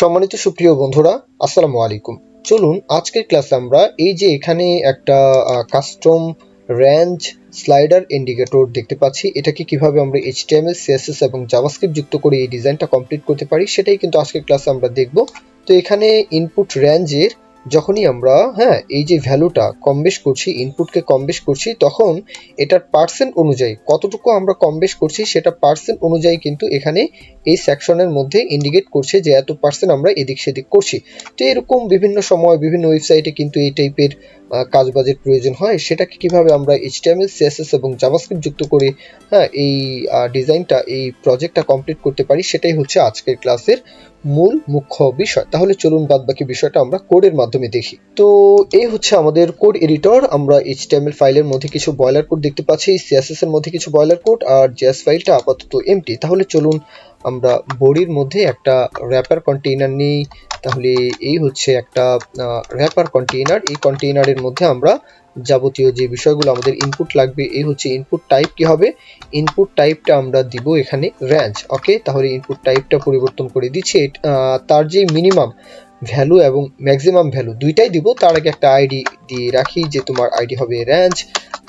সম্মানিত সুপ্রিয় বন্ধুরা, আসসালামু আলাইকুম। চলুন, আজকের ক্লাসে আমরা এই যে এখানে একটা কাস্টম রেঞ্জ স্লাইডার ইন্ডিকেটর দেখতে পাচ্ছি। এটাকে কীভাবে আমরা এইচটিএমএল সিএসএস এবং জাভাস্ক্রিপ্ট যুক্ত করে এই ডিজাইনটা কমপ্লিট করতে পারি, সেটাই কিন্তু আজকের ক্লাসে আমরা দেখব। তো এখানে ইনপুট রেঞ্জের যখনই আমরা হ্যাঁ এই যে ভ্যালুটা কম বেশ করছি ইনপুটকে কম বেশ করছি, তখন এটার পার্সেন্ট অনুযায়ী কতটুকু আমরা কম বেশ করছি, সেটা পার্সেন্ট অনুযায়ী কিন্তু এখানে এই সেকশনের মধ্যে ইন্ডিকেট করছে যে এত পার্সেন্ট আমরা এদিক সেদিক করছি। তো এরকম বিভিন্ন সময় বিভিন্ন ওয়েবসাইটে কিন্তু এই টাইপের কাজবাজের প্রয়োজন হয়। সেটাকে কীভাবে আমরা এইচটিএমএল সিএসএস এবং জাভাস্ক্রিপ্ট যুক্ত করে হ্যাঁ এই ডিজাইনটা এই প্রজেক্টটা কমপ্লিট করতে পারি, সেটাই হচ্ছে আজকের ক্লাসের মূল মুখ্য বিষয়। তাহলে চলুন বাদ বাকি বিষয়টা আমরা কোডের মাধ্যমে দেখি। তো এই হচ্ছে আমাদের কোড এডিটর আমরা এইচটিএমএল ফাইলের মধ্যে কিছু বয়লার কোড দেখতে পাচ্ছি সিএসএস এর মধ্যে কিছু বয়লার কোড আর জেএস ফাইলটা আপাতত এমটি তাহলে চলুন আমরা বডির মধ্যে একটা র্যাপার কন্টেইনার নিই। তাহলে এই হচ্ছে একটা র্যাপার কন্টেইনার এই কন্টেইনারের মধ্যে আমরা যাবতীয় যে বিষয়গুলো আমাদের ইনপুট লাগবে, এই হচ্ছে ইনপুট টাইপ কি হবে? ইনপুট টাইপটা আমরা দিব এখানে র্যাঞ্জ ওকে তাহলে ইনপুট টাইপটা পরিবর্তন করে দিচ্ছি। তার যে মিনিমাম ভ্যালু এবং ম্যাক্সিমাম ভ্যালু দুইটাই দিব। তার আগে একটা আইডি দিয়ে রাখি যে তোমার আইডি হবে র্যাঞ্জ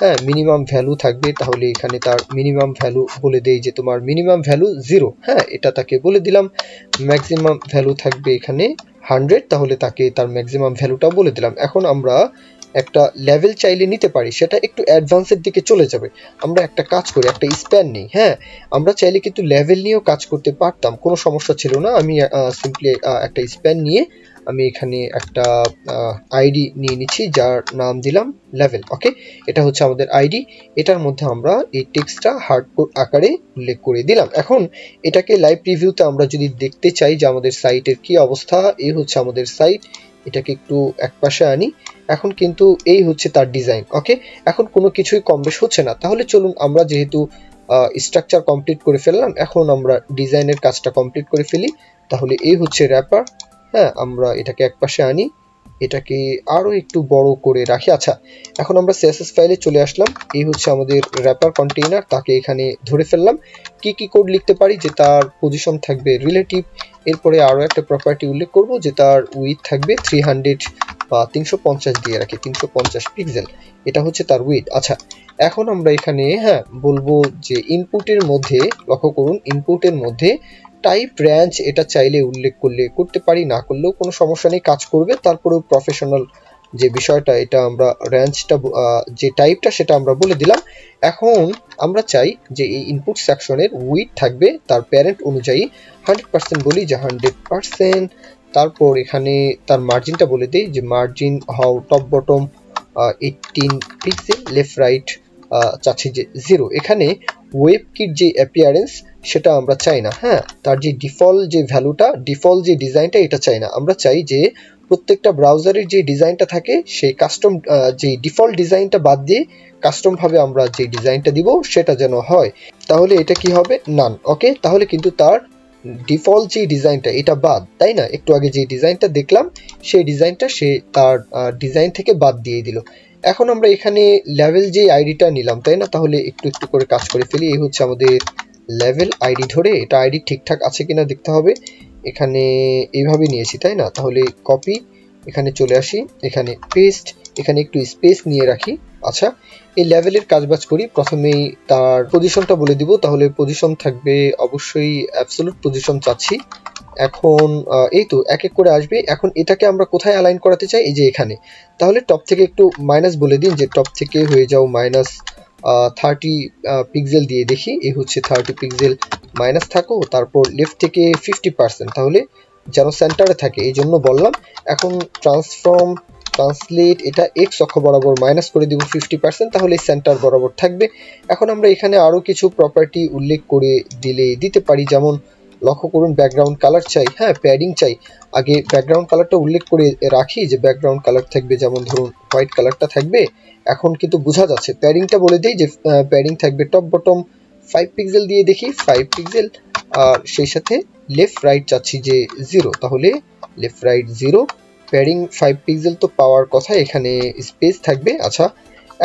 হ্যাঁ মিনিমাম ভ্যালু থাকবে। তাহলে এখানে তার মিনিমাম ভ্যালু বলে দেই যে তোমার মিনিমাম ভ্যালু জিরো হ্যাঁ এটা তাকে বলে দিলাম। ম্যাক্সিমাম ভ্যালু থাকবে এখানে হান্ড্রেড তাহলে তাকে তার ম্যাক্সিমাম ভ্যালুটা বলে দিলাম। এখন আমরা একটা লেভেল চাইলে নিতে পারি, সেটা একটু অ্যাডভান্সের দিকে চলে যাবে। আমরা একটা কাজ করি, একটা স্প্যান নিই হ্যাঁ? আমরা চাইলে কিন্তু লেভেল নিয়েও কাজ করতে পারতাম, কোনো সমস্যা ছিল না। আমি সিম্পলি একটা স্প্যান নিয়ে আমি এখানে একটা আইডি নিয়ে নিচ্ছি, যার নাম দিলাম লেভেল ওকে এটা হচ্ছে আমাদের আইডি এটার মধ্যে আমরা এই টেক্সটটা হার্ডকোড আকারে উল্লেখ করে দিলাম। এখন এটাকে লাইভ রিভিউতে আমরা যদি দেখতে চাই যে আমাদের সাইটের কি অবস্থা এই হচ্ছে আমাদের সাইট এটাকে একটু একপাশে আনি। এখন কিন্তু এই হচ্ছে তার ডিজাইন ওকে এখন কোনো কিছুই কম বেশ হচ্ছে না। তাহলে চলুন আমরা যেহেতু স্ট্রাকচার কমপ্লিট করে ফেললাম, এখন আমরা ডিজাইনের কাজটা কমপ্লিট করে ফেলি। তাহলে এই হচ্ছে র্যাপার হ্যাঁ আমরা এটাকে একপাশে আনি। এটাকে আরও একটু বড় করে রাখি। আচ্ছা এখন আমরা সিএসএস ফাইলে চলে আসলাম। এই হচ্ছে আমাদের র্যাপার কন্টেইনার তাকে এখানে ধরে ফেললাম। কি কি কোড লিখতে পারি? যে তার পজিশন থাকবে রিলেটিভ এরপরে আরও একটা প্রপার্টি উল্লেখ করব, যে তার উইথ থাকবে থ্রি হান্ড্রেড বা তিনশো পঞ্চাশ দিয়ে রাখি, তিনশো পঞ্চাশ পিক্সেল এটা হচ্ছে তার উইথ আচ্ছা এখন আমরা এখানে হ্যাঁ বলব যে ইনপুটের মধ্যে, লক্ষ্য করুন ইনপুটের মধ্যে টাইপ র্যাঞ্চ এটা চাইলে উল্লেখ করলে, করতে পারি, না করলেও কোনো সমস্যা নেই, কাজ করবে। তারপরেও প্রফেশনাল যে বিষয়টা, এটা আমরা র্যাঞ্চটা যে টাইপটা সেটা আমরা বলে দিলাম। এখন আমরা চাই যে এই ইনপুট সেকশনের উইথ থাকবে, তার প্যারেন্ট অনুযায়ী হান্ড্রেড পার্সেন্ট বলি যে হান্ড্রেড পার্সেন্ট তারপর এখানে তার মার্জিনটা বলে দিই যে margin how top bottom eighteen pixel left right চাচ্ছি যে জিরো এখানে ওয়েব কিট যে অ্যাপিয়ারেন্স সেটা আমরা চাই না হ্যাঁ? তার যে ডিফল্ট যে ভ্যালুটা ডিফল্ট যে ডিজাইনটা এটা চাই না। আমরা চাই যে প্রত্যেকটা ব্রাউজারের যে ডিজাইনটা থাকে, সেই কাস্টম যে ডিফল্ট ডিজাইনটা বাদ দিয়ে কাস্টমভাবে আমরা যে ডিজাইনটা দিব, সেটা যেন হয়। তাহলে এটা কি হবে? নান ওকে তাহলে কিন্তু তার ডিফল্ট যে ডিজাইনটা এটা বাদ, তাই না? একটু আগে যে ডিজাইনটা দেখলাম, সেই ডিজাইনটা সে তার ডিজাইন থেকে বাদ দিয়ে দিল। এখন আমরা এখানে লেভেল যে আইডিটা নিলাম, তাই না? তাহলে একটু একটু করে কাজ করে ফেলি। এই হচ্ছে আমাদের লেভেল আইডি ধরে এটা আইডি ঠিকঠাক আছে কিনা দেখতে হবে। এখানে এইভাবে নিয়েছি, তাই না? তাহলে কপি এখানে চলে আসি, এখানে পেস্ট এখানে একটু স্পেস নিয়ে রাখি। আচ্ছা এই লেভেলের কাজবাজ করি। প্রথমেই তার পজিশনটা বলে দিব। তাহলে পজিশন থাকবে অবশ্যই অ্যাবসলুট পজিশন চাচ্ছি। এখন এই তো, এক এক করে আসবে। এখন এটাকে আমরা কোথায় অ্যালাইন করাতে চাই? এই যে এখানে। তাহলে টপ থেকে একটু মাইনাস বলে দিন যে টপ থেকে হয়ে যাও মাইনাস থার্টি পিক্সেল দিয়ে দেখি। এই হচ্ছে থার্টি পিক্সেল মাইনাস থাকো, তারপর লেফট থেকে ফিফটি পার্সেন্ট তাহলে যেন সেন্টারে থাকে, এই জন্য বললাম। এখন ট্রান্সফর্ম ট্রান্সলেট এটা এক্স অক্ষ বরাবর মাইনাস করে দিব ফিফটি পার্সেন্ট তাহলে সেন্টার বরাবর থাকবে। এখন আমরা এখানে আরও কিছু প্রপার্টি উল্লেখ করে দিলে দিতে পারি, যেমন লক্ষ্য করুন ব্যাকগ্রাউন্ড কালার চাই হ্যাঁ প্যাডিং চাই। আগে ব্যাকগ্রাউন্ড কালারটা উল্লেখ করে রাখি যে ব্যাকগ্রাউন্ড কালার থাকবে, যেমন ধরুন হোয়াইট কালারটা থাকবে। এখন কিন্তু বোঝা যাচ্ছে প্যারিংটা বলে দিই যে প্যারিং থাকবে টপ বটম ফাইভ পিক্সেল দিয়ে দেখি ফাইভ পিক্সেল আর সেই সাথে লেফট রাইট চাচ্ছি যে জিরো তাহলে left right zero padding five pixel তো পাওয়ার কথা এখানে স্পেস থাকবে। আচ্ছা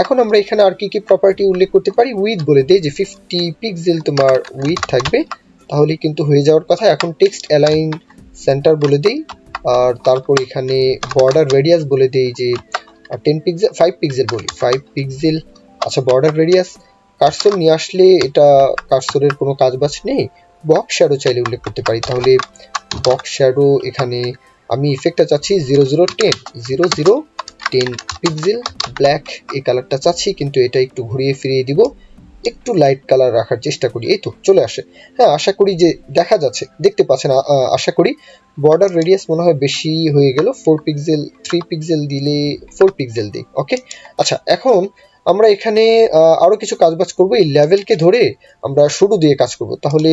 এখন আমরা এখানে আর কি কি প্রপার্টি উল্লেখ করতে পারি? উইথ বলে দিই যে ফিফটি পিক্সেল তোমার উইথ থাকবে, তাহলে কিন্তু হয়ে যাওয়ার কথা। এখন টেক্সট অ্যালাইন সেন্টার বলে দিই, আর তারপর এখানে বর্ডার রেডিয়াস বলে দিই যে টেন পিক্সেল ফাইভ পিক্সেল বলি। ফাইভ পিক্সেল আচ্ছা বর্ডার রেডিয়াস কার্সর নিয়ে আসলে এটা কার্সরের কোনো কাজ বাজ নেই। বক্স শ্যাডো চাইলে উল্লেখ করতে পারি। তাহলে বক্স শ্যাডো এখানে আমি ইফেক্টটা চাচ্ছি zero zero ten zero zero ten pixel black এই কালারটা চাচ্ছি, কিন্তু এটা একটু ঘুরিয়ে ফিরিয়ে দিব। একটু লাইট কালার রাখার চেষ্টা করি। এই তো, চলে আসে। হ্যাঁ আশা করি যে দেখা যাচ্ছে, দেখতে পাচ্ছেন আশা করি। বর্ডার রেডিয়াস মনে হয় বেশি হয়ে গেল ফোর পিক্সেল থ্রি পিক্সেল দিলে ফোর পিক্সেল দিই ওকে আচ্ছা এখন আমরা এখানে আরও আরও কিছু কাজবাজ করব। এই লেভেলকে ধরে আমরা শুরু দিয়ে কাজ করব। তাহলে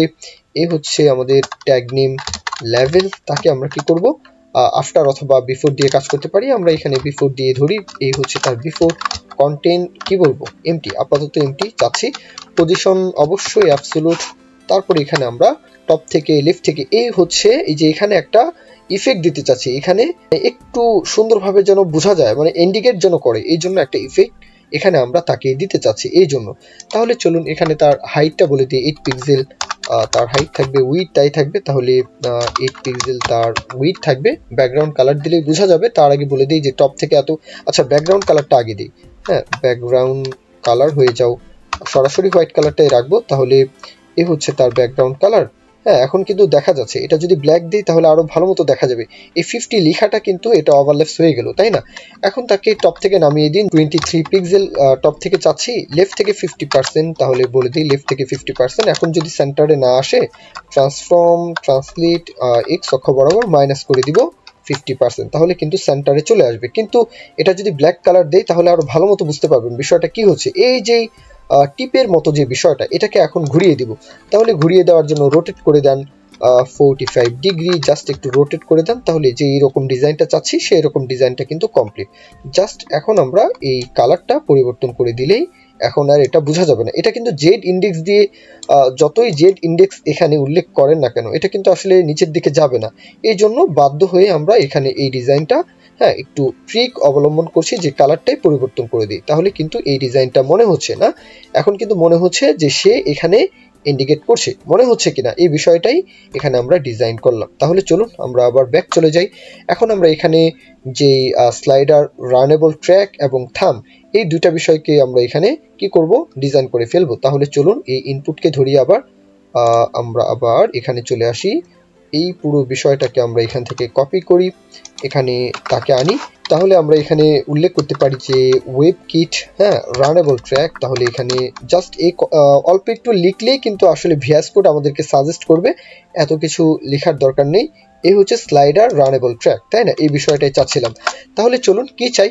এ হচ্ছে আমাদের ট্যাগ নেম লেভেল তাকে আমরা কি করব? আফটার অথবা বিফোর দিয়ে কাজ করতে পারি, আমরা এখানে বিফোর দিয়ে ধরি, এই হচ্ছে তার বিফোর কন্টেন্ট কি বলব? এমটি আপাতত এমটি চাচ্ছি। পজিশন অবশ্যই অ্যাবসোলুট তারপরে এখানে আমরা টপ থেকে লেফট থেকে, এই হচ্ছে এই যে এখানে একটা ইফেক্ট দিতে চাচ্ছি। এখানে একটু সুন্দরভাবে যেন বোঝা যায় মানে ইন্ডিকেট যেন করে, এই জন্য একটা ইফেক্ট এখানে আমরা তাকে দিতে চাচ্ছি এই জন্য। তাহলে চলুন এখানে তার হাইটটা বলে দিই এইট পিক্সেল তার হাইট থাকবে উইথ তাই থাকবে। তাহলে এইট পিক্সেল তার উইথ থাকবে। ব্যাকগ্রাউন্ড কালার দিলেই বোঝা যাবে। তার আগে বলে দিই যে টপ থেকে এত আচ্ছা ব্যাকগ্রাউন্ড কালারটা আগে দিই। হ্যাঁ ব্যাকগ্রাউন্ড কালার হয়ে যাও। সরাসরি হোয়াইট কালারটাই রাখব। তাহলে এ হচ্ছে তার ব্যাকগ্রাউন্ড কালার হ্যাঁ এখন কিন্তু দেখা যাচ্ছে। এটা যদি ব্ল্যাক দিই, তাহলে আরও ভালো মতো দেখা যাবে। এই ফিফটি লেখাটা কিন্তু এটা ওভারলেপস হয়ে গেল, তাই না? এখন তাকে টপ থেকে নামিয়ে দিন টোয়েন্টি থ্রি পিক্সেল টপ থেকে চাচ্ছি লেফট থেকে ফিফটি পার্সেন্ট তাহলে বলে দিই লেফট থেকে ফিফটি পার্সেন্ট এখন যদি সেন্টারে না আসে ট্রান্সফর্ম ট্রান্সলেট এক্স অক্ষ বরাবর মাইনাস করে দিব ফিফটি পার্সেন্ট তাহলে কিন্তু সেন্টারে চলে আসবে। কিন্তু এটা যদি ব্ল্যাক কালার দেই, তাহলে আরও ভালো মতো বুঝতে পারবেন বিষয়টা কি হচ্ছে। এই যে টিপের মতো যে বিষয়টা, এটাকে এখন ঘুরিয়ে দিব। তাহলে ঘুরিয়ে দেওয়ার জন্য রোটেট করে দেন ফোরটি ফাইভ ডিগ্রি জাস্ট একটু রোটেট করে দেন, তাহলে যে এইরকম ডিজাইনটা চাচ্ছি সেই রকম ডিজাইনটা কিন্তু কমপ্লিট জাস্ট এখন আমরা এই কালারটা পরিবর্তন করে দিলেই এখন আর এটা বোঝা যাবে না। এটা কিন্তু জেড ইন্ডেক্স দিয়ে যতই জেড ইন্ডেক্স এখানে উল্লেখ করেন না কেন, এটা কিন্তু আসলে নিচের দিকে যাবে না। এই জন্য বাধ্য হয়ে আমরা এখানে এই ডিজাইনটা হ্যাঁ একটু ট্রিক অবলম্বন করছি যে কালারটাই পরিবর্তন করে দিই। তাহলে কিন্তু এই ডিজাইনটা মনে হচ্ছে না। এখন কিন্তু মনে হচ্ছে যে সে এখানে ইন্ডিকেট করছে। মনে হচ্ছে কিনা? এই বিষয়টাই এখানে আমরা ডিজাইন করলাম। তাহলে চলুন, আমরা আবার ব্যাক চলে যাই। এখন আমরা এখানে যে স্লাইডার রানেবল ট্র্যাক এবং থাম এই দুইটা বিষয়কে আমরা এখানে কি করব? ডিজাইন করে ফেলব। তাহলে চলুন, এই ইনপুটকে ধরিয়ে আবার আমরা আবার এখানে চলে আসি। এই পুরো বিষয়টাকে আমরা এখান থেকে কপি করি, এখানে তাকে আনি। তাহলে আমরা এখানে উল্লেখ করতে পারি যে ওয়েব কিট হ্যাঁ রানেবল ট্র্যাক তাহলে এখানে জাস্ট এই অল্প একটু লিখলেই কিন্তু আসলে ভিএস কোড আমাদেরকে সাজেস্ট করবে। এত কিছু লেখার দরকার নেই। এই হচ্ছে স্লাইডার রানেবল ট্র্যাক তাই না? এই বিষয়টাই চাচ্ছিলাম। তাহলে চলুন, কি চাই?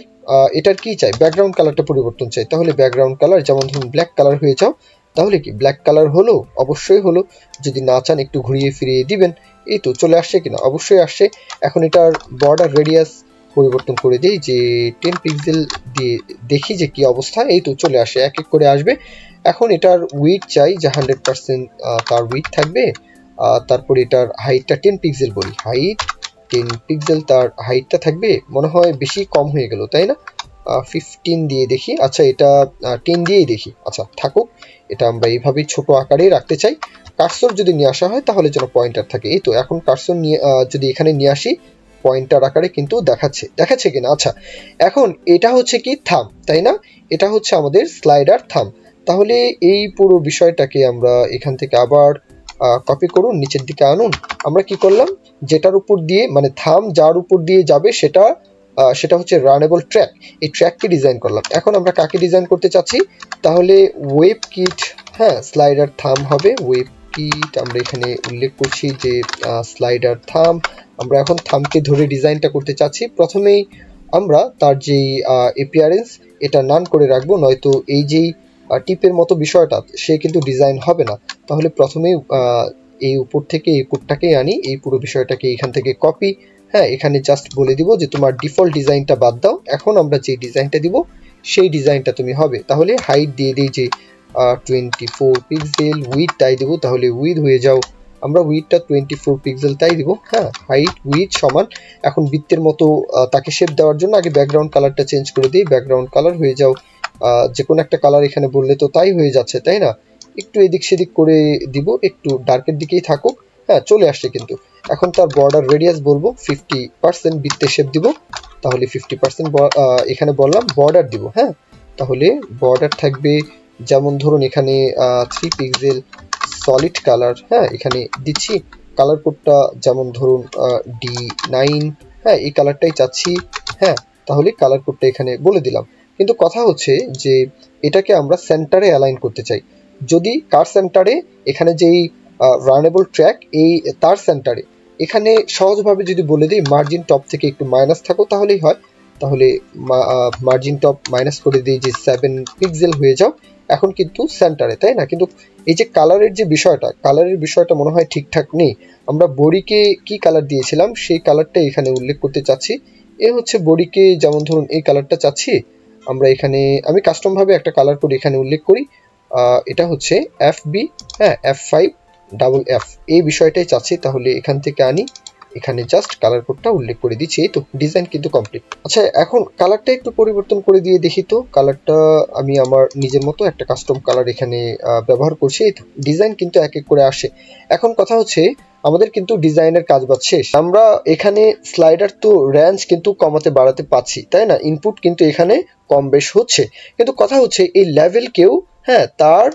এটার কি চাই? ব্যাকগ্রাউন্ড কালারটা পরিবর্তন চাই। তাহলে ব্যাকগ্রাউন্ড কালার যেমন ধরুন ব্ল্যাক কালার হয়ে যাও তাহলে কি ব্ল্যাক কালার হলো? অবশ্যই হলো। যদি না চান একটু ঘুরিয়ে ফিরিয়ে দিবেন। এই তো চলে আসছে কিনা? অবশ্যই আসছে। এখন এটার বর্ডার রেডিয়াস পরিবর্তন করে দিই যে টেন পিক্সেল দিয়ে দেখি যে কি অবস্থা। এই তো চলে আসে, এক এক করে আসবে। এখন এটার উইথ চাই, যে হান্ড্রেড পার্সেন্ট তার উইথ থাকবে। তারপর এটার হাইটটা টেন পিক্সেল বলি। হাইট টেন পিক্সেল তার হাইটটা থাকবে। মনে হয় বেশি কম হয়ে গেল, তাই না? ফিফটিন দিয়ে দেখি। আচ্ছা এটা টেন দিয়েই দেখি। আচ্ছা থাকুক, এটা আমরা এইভাবেই ছোট আকারেই রাখতে চাই। কার্সর যদি নিয়ে আসা হয়, তাহলে যেন পয়েন্টার থাকে। এই তো, এখন কার্সর নিয়ে যদি এখানে নিয়ে আসি পয়েন্টার আকারে কিন্তু দেখাচ্ছে। দেখাচ্ছে কিনা? আচ্ছা এখন এটা হচ্ছে কি? থাম, তাই না? এটা হচ্ছে আমাদের স্লাইডার থাম। তাহলে এই পুরো বিষয়টাকে আমরা এখান থেকে আবার কপি করুন, নিচের দিকে আনুন। আমরা কি করলাম? যেটার উপর দিয়ে মানে থাম যার উপর দিয়ে যাবে, সেটা সেটা হচ্ছে রানেবল ট্র্যাক এই ট্র্যাককে ডিজাইন করলাম। এখন আমরা কাকে ডিজাইন করতে চাচ্ছি? তাহলে ওয়েব কিট হ্যাঁ স্লাইডার থাম হবে। ওয়েব কিট আমরা এখানে উল্লেখ করছি যে স্লাইডার থাম আমরা এখন থামকে ধরে ডিজাইনটা করতে চাচ্ছি। প্রথমেই আমরা তার যেই এপিয়ারেন্স এটা নান করে রাখব। নয়তো এই যেই টিপের মতো বিষয়টা, সে কিন্তু ডিজাইন হবে না। তাহলে প্রথমেই এই উপর থেকে এই কোডটাকেই আনি। এই পুরো বিষয়টাকে এখান থেকে কপি হ্যাঁ এখানে জাস্ট বলে দিব যে তোমার ডিফল্ট ডিজাইনটা বাদ দাও। এখন আমরা যে ডিজাইনটা দিব, সেই ডিজাইনটা তুমি হবে। তাহলে হাইট দিয়ে দিই যে টোয়েন্টি ফোর পিক্সেল উইথ তাই দিব। তাহলে উইথ হয়ে যাও। আমরা উইথটা টোয়েন্টি ফোর পিক্সেল তাই দিব। হ্যাঁ হাইট উইথ সমান। এখন বৃত্তের মতো তাকে শেপ দেওয়ার জন্য আগে ব্যাকগ্রাউন্ড কালারটা চেঞ্জ করে দিই। ব্যাকগ্রাউন্ড কালার হয়ে যাও। যে কোনো একটা কালার এখানে বললে তো তাই হয়ে যাচ্ছে, তাই না? একটু এদিক সেদিক করে দিব। একটু ডার্কের দিকেই থাকুক। হ্যাঁ চলে আসছে কিন্তু। এখন তার বর্ডার রেডিয়াস বলব ফিফটি পার্সেন্ট বৃত্তের শেপ দিব, তাহলে ফিফটি পার্সেন্ট এখানে বললাম বর্ডার দিব হ্যাঁ? তাহলে বর্ডার থাকবে যেমন ধরুন এখানে থ্রি পিক্সেল সলিড কালার হ্যাঁ এখানে দিচ্ছি। কালার কোডটা যেমন ধরুন ডি নাইন হ্যাঁ এই কালারটাই চাচ্ছি হ্যাঁ তাহলে কালার কোডটা এখানে বলে দিলাম। কিন্তু কথা হচ্ছে যে এটাকে আমরা সেন্টারে অ্যালাইন করতে চাই। যদি কার সেন্টারে এখানে যেই রানেবল ট্র্যাক এই, তার সেন্টারে এখানে সহজভাবে যদি বলে দিই মার্জিন টপ থেকে একটু মাইনাস থাকো তাহলেই হয়। তাহলে মার্জিন টপ মাইনাস করে দিই যে সেভেন পিক্সেল হয়ে যাও, এখন কিন্তু সেন্টারে তাই না? কিন্তু এই যে কালারের যে বিষয়টা কালারের বিষয়টা মনে হয় ঠিকঠাক নেই। আমরা বডিকে কি কালার দিয়েছিলাম? সেই কালারটা এখানে উল্লেখ করতে চাচ্ছি। এ হচ্ছে বডিকে যেমন ধরুন এই কালারটা চাচ্ছি, আমরা এখানে, আমি কাস্টমভাবে একটা কালার কোড এখানে উল্লেখ করি। এটা হচ্ছে এফ বি হ্যাঁ এফ ফাইভ ডাবল এফ। এই বিষয়টাই চাচ্ছি, তাহলে এখান থেকে আনি। এখানে জাস্ট কালার কোডটা উল্লেখ করে দিচ্ছি, এই তো ডিজাইন কিন্তু কমপ্লিট আচ্ছা এখন কালারটা একটু পরিবর্তন করে দিয়ে দেখি তো। কালারটা আমি আমার নিজের মতো একটা কাস্টম কালার এখানে ব্যবহার করছি, এই তো ডিজাইন কিন্তু এক এক করে আসে। এখন কথা হচ্ছে, আমাদের কিন্তু ডিজাইনের কাজ বাজ শেষ। আমরা এখানে স্লাইডার তো রেঞ্জ কিন্তু কমাতে বাড়াতে পাচ্ছি তাই না? ইনপুট কিন্তু এখানে কম বেশ হচ্ছে। কিন্তু কথা হচ্ছে, এই লেভেলকেও হ্যাঁ তার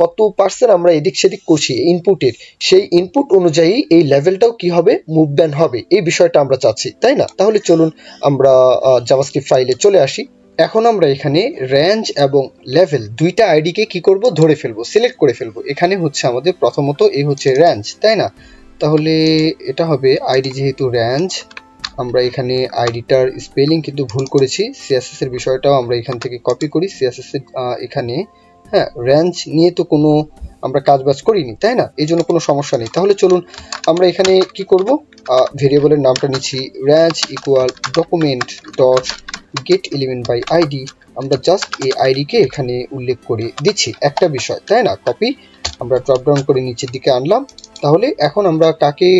কত পার্সেন্ট আমরা এদিক সেদিক করছি ইনপুটের সেই ইনপুট অনুযায়ী এই লেভেলটাও কি হবে? মুভমেন্ট হবে। এই বিষয়টা আমরা চাচ্ছি, তাই না? তাহলে চলুন আমরা জাভাস্ক্রিপ্ট ফাইলে চলে আসি। এখন আমরা এখানে রেঞ্জ এবং লেভেল দুইটা আইডিকে কি করব? ধরে ফেলব সিলেক্ট করে ফেলব। এখানে হচ্ছে আমাদের প্রথমত এই হচ্ছে রেঞ্জ তাই না? তাহলে এটা হবে আইডি যেহেতু রেঞ্জ আমরা এখানে আইডিটার স্পেলিং কিন্তু ভুল করেছি। সিএসএস এর বিষয়টাও আমরা এখান থেকে কপি করি। সিএসএস এখানে হ্যাঁ রেঞ্জ নিয়ে তো কোনো আমরা কাজবাজ করিনি, তাই না? এই জন্য কোনো সমস্যা নেই। তাহলে চলুন আমরা এখানে কি করব? ভেরিয়েবলের নামটা নিচ্ছি range equal document dot get element by ID আমরা জাস্ট এই আইডিকে এখানে উল্লেখ করে দিচ্ছি। একটা বিষয়, তাই না? কপি আমরা ড্রপ ডাউন করে নিচের দিকে আনলাম। তাহলে এখন আমরা কাকে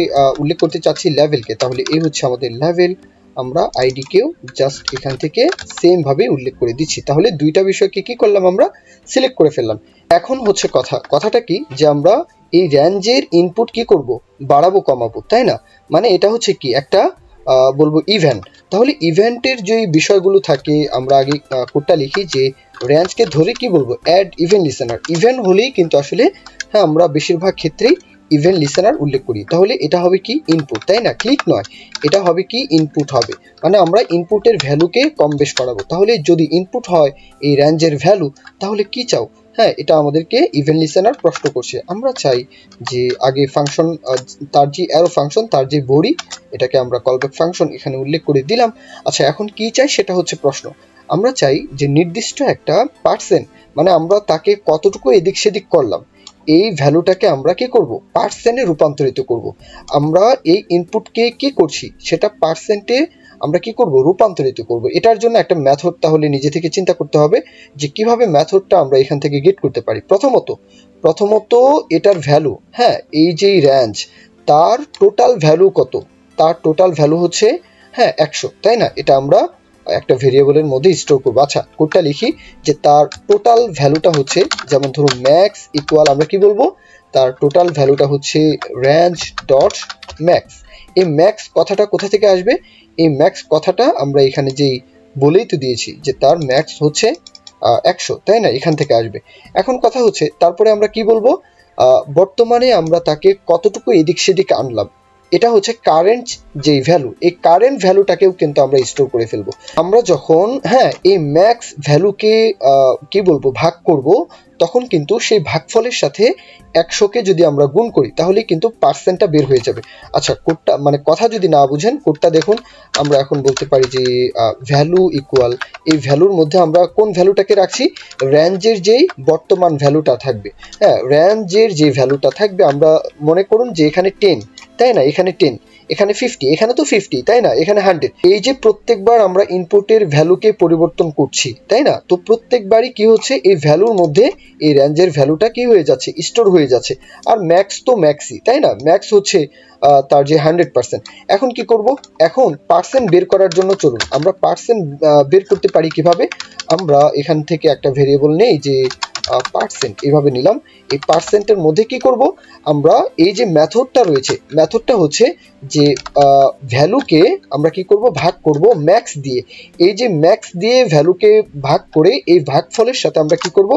উল্লেখ করতে চাচ্ছি? লেভেলকে তাহলে এই হচ্ছে আমাদের লেভেল আমরা আইডিকেও জাস্ট এখান থেকে সেম ভাবে উল্লেখ করে দিচ্ছি। তাহলে দুইটা বিষয়কে কি করলাম আমরা? সিলেক্ট করে ফেললাম। এখন হচ্ছে কথা। কথাটা কি? যে আমরা এই রেঞ্জের ইনপুট কি করব? বাড়াবো, কমাবো, তাই না? মানে এটা হচ্ছে কি? একটা বলব ইভেন্ট তাহলে ইভেন্টের যে বিষয়গুলো থাকে, আমরা আগে কোডটা লিখি যে রেঞ্জকে ধরে কি বলব? অ্যাড ইভেন্ট লিসেনার ইভেন্ট হলেই কিন্তু আসলে হ্যাঁ আমরা বেশিরভাগ ক্ষেত্রেই ইভেন্ট লিসেনার উল্লেখ করি। তাহলে এটা হবে কি ইনপুট তাই না? ক্লিক নয়, এটা হবে কি ইনপুট হবে। মানে আমরা ইনপুটের ভ্যালুকে কম বেশ করাবো তাহলে যদি ইনপুট হয় এই রেঞ্জের ভ্যালু তাহলে কি চাও? হ্যাঁ এটা আমাদেরকে ইভেন্ট লিসেনার প্রশ্ন করছে। আমরা চাই যে আগে ফাংশন তার যে অ্যারো ফাংশন তার যে বড়ি, এটাকে আমরা কলব্যাক ফাংশন এখানে উল্লেখ করে দিলাম। আচ্ছা এখন কি চাই সেটা হচ্ছে প্রশ্ন। আমরা চাই যে নির্দিষ্ট একটা পার্সেন্ট মানে আমরা তাকে কতটুকু এদিক সেদিক করলাম। এই ভ্যালুটাকে আমরা কি করব? পার্সেন্টে রূপান্তরিত করব। আমরা এই ইনপুটকে কি করছি? সেটা পার্সেন্টে আমরা কি করব? রূপান্তরিত করব। এটার জন্য একটা মেথড তাহলে নিজে থেকে চিন্তা করতে হবে যে কীভাবে মেথডটা আমরা এখান থেকে গেট করতে পারি। প্রথমত প্রথমত এটার ভ্যালু হ্যাঁ এই যে রেঞ্জ তার টোটাল ভ্যালু কত? তার টোটাল ভ্যালু হচ্ছে হ্যাঁ একশো, তাই না? এটা আমরা একটা ভেরিয়েবলের মধ্যে স্টোর করব। আচ্ছা কোডটা লিখি যে তার টোটাল ভ্যালুটা হচ্ছে, যেমন ধরুন ম্যাক্স ইকুয়াল আমরা কি বলব? তার টোটাল ভ্যালুটা হচ্ছে রেঞ্জ ডট ম্যাক্স এই ম্যাক্স কথাটা কোথা থেকে আসবে? এই ম্যাক্স কথাটা আমরা এখানে যেই বলেই তো দিয়েছি যে তার ম্যাক্স হচ্ছে একশো, তাই না? এখান থেকে আসবে। এখন কথা হচ্ছে, তারপরে আমরা কি বলব? বর্তমানে আমরা তাকে কতটুকু এদিক সেদিক আনলাম? এটা হচ্ছে কারেন্ট যেই ভ্যালু এই কারেন্ট ভ্যালুটাকেও কিন্তু আমরা স্টোর করে ফেলব। আমরা যখন হ্যাঁ এই ম্যাক্স ভ্যালুকে কি বলব, ভাগ করব, তখন কিন্তু সেই ভাগফলের সাথে একশোকে যদি আমরা গুণ করি তাহলে কিন্তু পার্সেন্টটা বের হয়ে যাবে। আচ্ছা কোডটা মানে কথা যদি না বুঝেন কোডটা দেখুন, আমরা এখন বলতে পারি যে ভ্যালু ইকুয়াল এই ভ্যালুর মধ্যে আমরা কোন ভ্যালুটাকে রাখছি? রেঞ্জের যেই বর্তমান ভ্যালুটা থাকবে। হ্যাঁ রেঞ্জের যে ভ্যালুটা থাকবে, আমরা মনে করুন যে এখানে টেন তাই না? এখানে টেন এখানে ফিফটি এখানে তো ফিফটি তাই না? এখানে হান্ড্রেড এই যে প্রত্যেকবার আমরা ইনপুটের ভ্যালুকে পরিবর্তন করছি, তাই না? তো প্রত্যেকবারই কি হচ্ছে? এই ভ্যালুর মধ্যে এই রেঞ্জের ভ্যালুটা কি হয়ে যাচ্ছে? স্টোর হয়ে যাচ্ছে। আর ম্যাক্স তো ম্যাক্সই তাই না? ম্যাক্স হচ্ছে তার যে হান্ড্রেড পার্সেন্ট এখন কি করব? এখন পার্সেন্ট বের করার জন্য চলুন। আমরা পার্সেন্ট বের করতে পারি কীভাবে? আমরা এখান থেকে একটা ভেরিয়েবল নেই যে পার্সেন্ট এভাবে নিলাম। এই পার্সেন্টের মধ্যে কি করব? আমরা এই যে মেথডটা রয়েছে মেথডটা হচ্ছে যে ভ্যালুকে আমরা কি করব? ভাগ করব ম্যাক্স দিয়ে। এই যে ম্যাক্স দিয়ে ভ্যালুকে ভাগ করে এই ভাগফলের সাথে আমরা কি করব?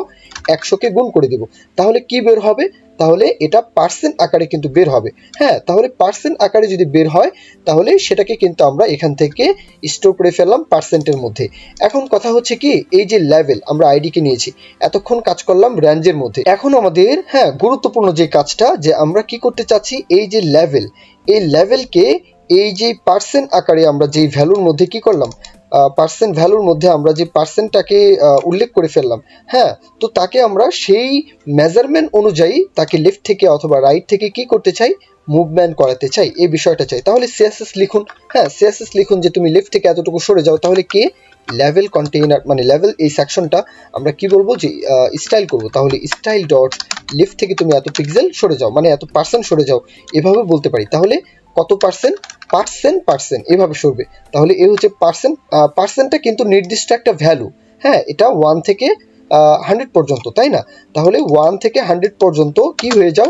একশোকে গুণ করে দেব। তাহলে কি বের হবে? তাহলে এটা পার্সেন্ট আকারে কিন্তু বের হবে। হ্যাঁ তাহলে পার্সেন্ট আকারে যদি বের হয়, তাহলে সেটাকে কিন্তু আমরা এখান থেকে স্টোর করে ফেললাম পার্সেন্টের মধ্যে। এখন কথা হচ্ছে কি, এই যে লেভেল আমরা আইডিকে নিয়েছি, এতক্ষণ কাজ করলাম রেঞ্জের মধ্যে। এখন আমাদের হ্যাঁ গুরুত্বপূর্ণ যে কাজটা, যে আমরা কি করতে চাচ্ছি, এই যে লেভেল এই লেভেলকে এই যে পার্সেন্ট আকারে আমরা যেই ভ্যালুর মধ্যে কি করলাম পার্সেন্ট ভ্যালুর মধ্যে আমরা যে পার্সেন্টটাকে উল্লেখ করে ফেললাম হ্যাঁ তো তাকে আমরা সেই মেজারমেন্ট অনুযায়ী তাকে লেফট থেকে অথবা রাইট থেকে কি করতে চাই? মুভমেন্ট করাতে চাই, এই বিষয়টা চাই। তাহলে সিএসএস লিখুন হ্যাঁ সিএসএস লিখুন যে তুমি লেফট থেকে এতটুকু সরে যাও, তাহলে কে? লেভেল কন্টেইনার মানে লেভেল এই সেকশনটা আমরা কি বলব যে স্টাইল করব। তাহলে স্টাইল ডট লেফট থেকে তুমি এত পিক্সেল সরে যাও মানে এত পার্সেন্ট সরে যাও, এভাবে বলতে পারি। তাহলে কত পার্সেন্ট পার্সেন্ট পার্সেন্ট এভাবে সরবে। তাহলে এ হচ্ছে পার্সেন্ট পার্সেন্টটা কিন্তু নির্দিষ্ট একটা ভ্যালু হ্যাঁ এটা ওয়ান থেকে হান্ড্রেড পর্যন্ত, তাই না? তাহলে ওয়ান থেকে হান্ড্রেড পর্যন্ত কি হয়ে যাও?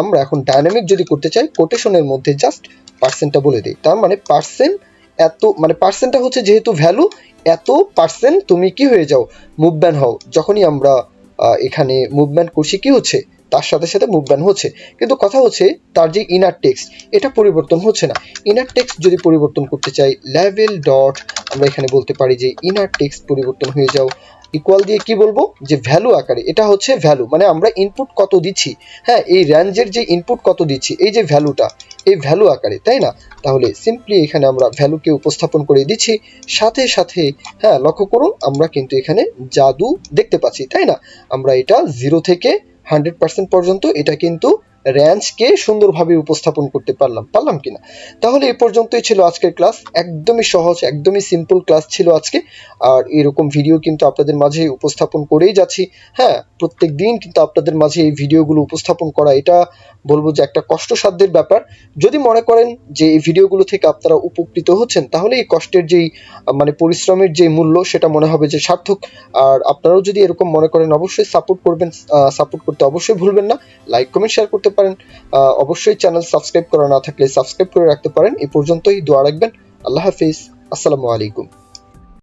আমরা এখন ডায়নামিক যদি করতে চাই কোটেশনের মধ্যে জাস্ট পার্সেন্টটা বলে দিই। তার মানে পার্সেন্ট এত মানে পার্সেন্টটা হচ্ছে যেহেতু ভ্যালু এত পার্সেন্ট তুমি কি হয়ে যাও? মুভমেন্ট হও। যখনই আমরা এখানে মুভমেন্ট করছি, কি হচ্ছে? তার সাথে সাথে মুভমেন্ট হচ্ছে। কিন্তু কথা হচ্ছে, তার যে ইনার টেক্সট এটা পরিবর্তন হচ্ছে না। ইনার টেক্সট যদি পরিবর্তন করতে চাই লেভেল ডট আমরা এখানে বলতে পারি যে ইনার টেক্সট পরিবর্তন হয়ে যাও। ইকুয়াল দিয়ে কি বলব? যে ভ্যালু আকারে। এটা হচ্ছে ভ্যালু মানে আমরা ইনপুট কত দিচ্ছি? হ্যাঁ এই রেঞ্জের যে ইনপুট কত দিচ্ছি? এই যে ভ্যালুটা এই ভ্যালু আকারে, তাই না? তাহলে সিম্পলি এখানে আমরা ভ্যালুকে উপস্থাপন করে দিচ্ছি। সাথে সাথে হ্যাঁ লক্ষ্য করুন, আমরা কিন্তু এখানে জাদু দেখতে পাচ্ছি, তাই না? আমরা এটা জিরো থেকে হান্ড্রেড পার্সেন্ট পর্যন্ত এটা কিন্তু র্যাঞ্চকে সুন্দরভাবে উপস্থাপন করতে পারলাম পারলাম কিনা? তাহলে এ পর্যন্তই ছিল আজকের ক্লাস, একদমই সহজ, একদমই সিম্পল ক্লাস ছিল আজকে। আর এরকম ভিডিও কিন্তু আপনাদের মাঝে উপস্থাপন করেই যাচ্ছি। হ্যাঁ প্রত্যেক দিন কিন্তু আপনাদের মাঝে এই ভিডিওগুলো উপস্থাপন করা, এটা বলব যে একটা কষ্টসাধ্যের ব্যাপার। যদি মনে করেন যে এই ভিডিওগুলো থেকে আপনারা উপকৃত হচ্ছেন, তাহলে এই কষ্টের যেই মানে পরিশ্রমের যে মূল্য, সেটা মনে হবে যে সার্থক। আর আপনারাও যদি এরকম মনে করেন, অবশ্যই সাপোর্ট করবেন সাপোর্ট করতে অবশ্যই ভুলবেন না। লাইক কমেন্ট শেয়ার করতে পারেন। অবশ্যই চ্যানেল সাবস্ক্রাইব করা না থাকলে সাবস্ক্রাইব করে রাখতে পারেন। এই পর্যন্তই দোয়া রাখবেন। আল্লাহ হাফিজ। আসসালামু আলাইকুম।